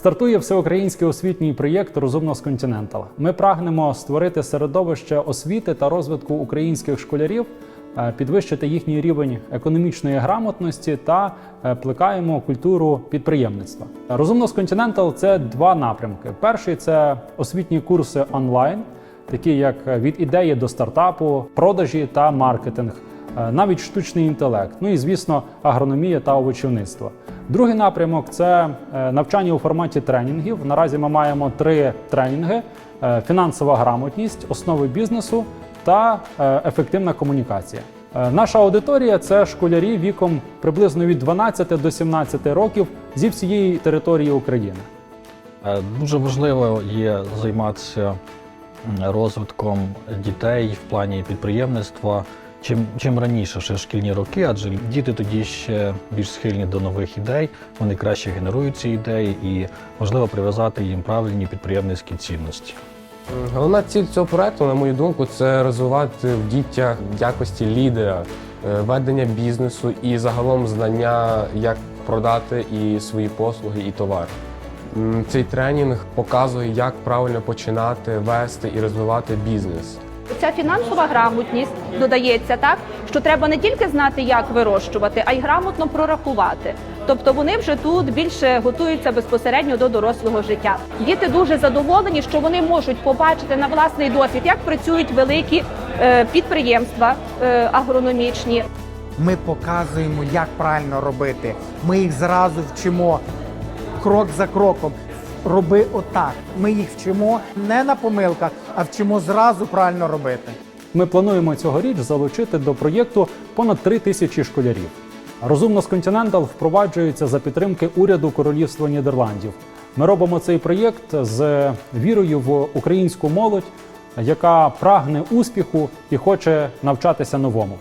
Стартує всеукраїнський освітній проєкт Розумнос Континентал. Ми прагнемо створити середовище освіти та розвитку українських школярів, е, підвищити їхній рівень економічної грамотності та е, плекаємо культуру підприємництва. Розумнос Континентал це два напрямки. Перший це освітні курси онлайн, такі як від ідеї до стартапу, продажі та маркетинг. Е, навіть штучний інтелект, ну і звісно, агрономія та овочівництво. Другий напрямок це е, навчання у форматі тренінгів. Наразі ми маємо три тренінги: е, фінансова грамотність, основи бізнесу та ефективна комунікація. Наша аудиторія це школярі віком приблизно від 12 до 17 років зі всієї території України. Дуже важливо є займатися розвитком дітей в плані підприємництва. Чим, чим раніше, ще шкільні роки, адже діти тоді ще більш схильні до нових ідей, вони краще генерують ці ідеї і важливо прив'язати їм правильні підприємницькі цінності. Головна ціль цього проекту, на мою думку, це розвивати в дітях якості лідера, е, ведення бізнесу і загалом знання, як продати і свої послуги, і товар. Цей тренінг показує, як правильно починати вести і розвивати бізнес. Ця фінансова грамотність додається так, що треба не тільки знати, як вирощувати, а й грамотно прорахувати. Тобто вони вже тут більше готуються безпосередньо до дорослого життя. Діти дуже задоволені, що вони можуть побачити на власний досвід, як працюють великі е, підприємства е, агрономічні, Ми показуємо, як правильно робити. Ми їх зразу вчимо крок за кроком. Роби отак. Ми їх вчимо не на помилках, а вчимо зразу правильно робити. Ми плануємо цьогоріч залучити до проєкту понад 3 тисячі школярів. Розумно з Continental впроваджується за підтримки уряду Королівства Нідерландів. Ми робимо цей проєкт з вірою в українську молодь, яка прагне успіху і хоче навчатися новому.